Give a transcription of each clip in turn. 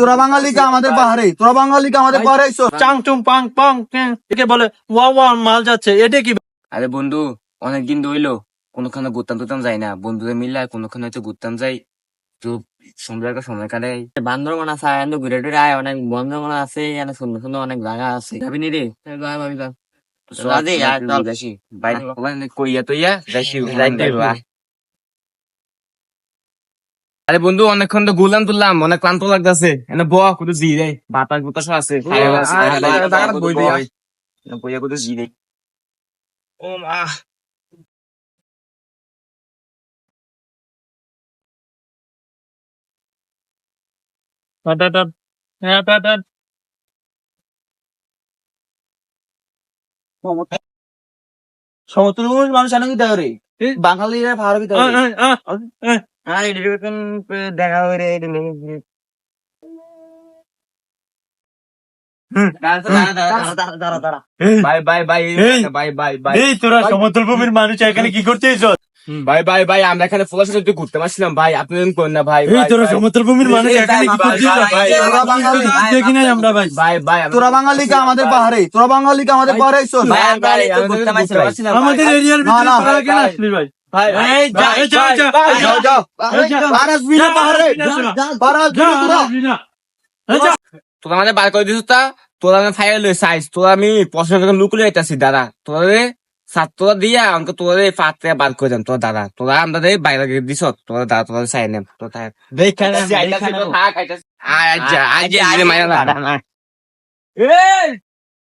তোরা বাঙালিকে আমাদের পাহাড়ে? তোরা বাঙালিকে আমাদের পাহাড়ে চাং চুং পাং পাং একে বলে ওয়া ওয়া মাল যাচ্ছে। এটা কি? আরে বন্ধু অনেকদিন ধইলো কোনখানে ঘুরতাম টুরতাম যাই না। বন্ধুদের মিলে কোনখানে হয়তো ঘুরতাম যাই। তো সুন্দর একটা সময় কাটাই। বান্দরবান আছে আয় ঘুরে টুরে আয় অনেক বন্ধন আছে এখানে সুন্দর সুন্দর অনেক জায়গা আছে। যাবি নি রে? ভাবি কইয়া যাইছি বা আরে বন্ধু অনেকক্ষণ তো গুলাম তুললাম অনেক ক্লান্ত লাগতেছে। এনে ব কুতু জি রে বাতাস বুতাস আছে। বইয়া কুতু জি রে। ও মা। সমতুল মানুষ আনে কি দেয় রে বাঙালিরা পাহাড়ে কি দেয় আর দেখা করে এটা বাই বাই বাই এই। বাই বাই বাই এই তোরা সমতল ভূমির মানুষ এখানে কি করতে ভাই ভাই ভাই আমরা এখানে ফলার সাথে ঘুরতে পারছিলাম ভাই আপনি না ভাই তোরা। ভূমির মানুষ এখানে কি ভাই, ভাই, ভাই তোরা বাঙালি, দেখি নাই আমরা ভাই। ভাই ভাই আমরা- তোরা বাঙালিকে আমাদের পাহাড়ে? তোরা বাঙালিকে আমাদের পাহাড়ে আমাদের এরিয়ার ভিতরে তোরা কেন আসলি ভাই? এই, এই, এই, এই, তোরা আসবি না। এই, যা। তোরা আমাদের বার করে দিছিস তা তোরা আমি ফাইল লই সাইজ তোরা আমি পছন্দ করে লুকুলে আইতাছি দাদা। তোরা রে ছাত্র দিয়া আমাকে তোরা রে পাত থেকে বার করে দেন তোর দাদা। তোরা আমরা রে বাইরে দিছ তোরা দাদা তোরা সাই নেম তো থাক। দেখে না, আইতাছি, দেখে না।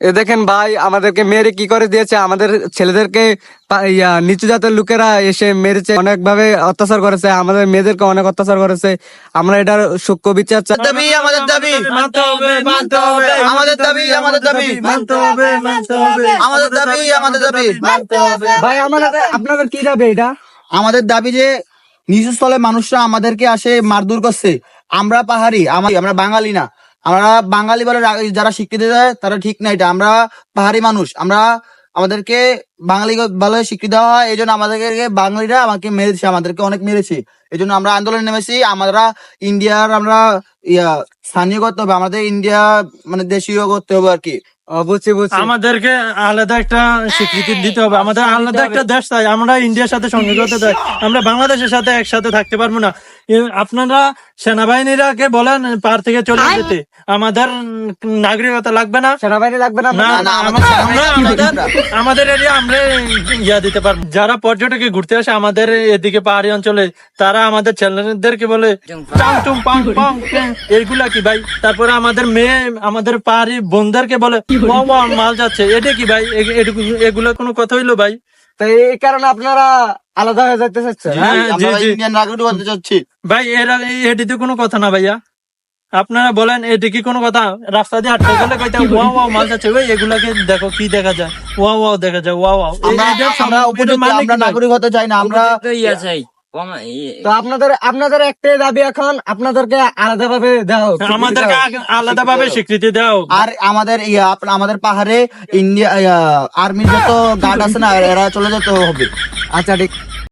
এ দেখেন ভাই আমাদেরকে মেরে কি করে দিয়েছে? আমাদের ছেলেদেরকে নিচু জাতের লোকেরা এসে মেরেছে অনেক ভাবে অত্যাচার করেছে আমাদের মেয়েদেরকে অনেক অত্যাচার করেছে। আমরা এটার সূক্ষ্ম বিচার চাই। দাবি আমাদের দাবি। মানতে হবে মানতে হবে। আমাদের দাবি আমাদের দাবি। মানতে হবে মানতে হবে। আমাদের দাবি আমাদের দাবি। মানতে হবে। ভাই আমাদের আপনাদের কি যাবে এটা? আমাদের দাবি যে নিচু স্থলে মানুষরা আমাদেরকে আসে মারধর করছে। আমরা পাহাড়ি আমা- আমরা বাঙালি না। আমরা বাঙালি বলে যারা স্বীকৃতি দেয় তারা ঠিক না এটা। আমরা পাহাড়ি মানুষ। আমরা আমাদেরকে বাঙালি ভালো স্বীকৃতি দেওয়া হয় এই জন্য আমাদেরকে বাঙালিরা আমাকে মেরেছে আমাদেরকে অনেক মেরেছে। এই জন্য আমরা আন্দোলনে নেমেছি। আমরা ইন্ডিয়ার আমরা ইয়া স্থানীয় করতে হবে আমাদের ইন্ডিয়া মানে দেশীয় করতে হবে আর কি। বুঝছি বুঝছি। আমাদেরকে আলাদা একটা স্বীকৃতি দিতে হবে। আমাদের আলাদা একটা দেশ চাই। আমরা ইন্ডিয়ার সাথে চাই। আমরা বাংলাদেশের সাথে একসাথে থাকতে পারব না। আপনারা সেনাবাহিনীরাকে বলেন পার থেকে চলে যেতে। আমাদের নাগরিকতা লাগবে না। সেনাবাহিনী লাগবে না আমাদের এরিয়া আমরা ইয়া দিতে পারব। যারা পর্যটকে ঘুরতে আসে আমাদের এদিকে পাহাড়ি অঞ্চলে তারা আমাদের ছেলেদেরকে বলে এগুলা কি ভাই? তারপরে আমাদের মেয়ে আমাদের পাহাড়ি বোনদেরকে বলে মাল যাচ্ছে এটা কি ভাই? এগুলা কোনো কথা হইল ভাই? তো এই কারণে আপনারা আলাদা হয়ে যেতে চাচ্ছেন হ্যাঁ, ভাই এরা এটিতে কোনো কথা না ভাইয়া। আপনারা বলেন এটি কি কোনো কথা? রাস্তা দিয়ে হাঁটতে গেলে কইতে ওয়া ওয়া মাল যাচ্ছে। ভাই এগুলাকে দেখো কি দেখা যায়? ওয়া ওয়া দেখা যায় ওয়া ওয়া আমরা আমরা উপযুক্ত আমরা নাগরিক হতে চাই না আমরা ইয়া চাই। তো আপনাদের আপনাদের একটাই দাবি এখন আপনাদেরকে আলাদা ভাবে দাও আমাদেরকে আলাদা ভাবে স্বীকৃতি দাও আর আমাদের ইয়া আমাদের পাহাড়ে ইন্ডিয়া যত গার্ড আছে না এরা চলে যেতে হবে। আচ্ছা ঠিক।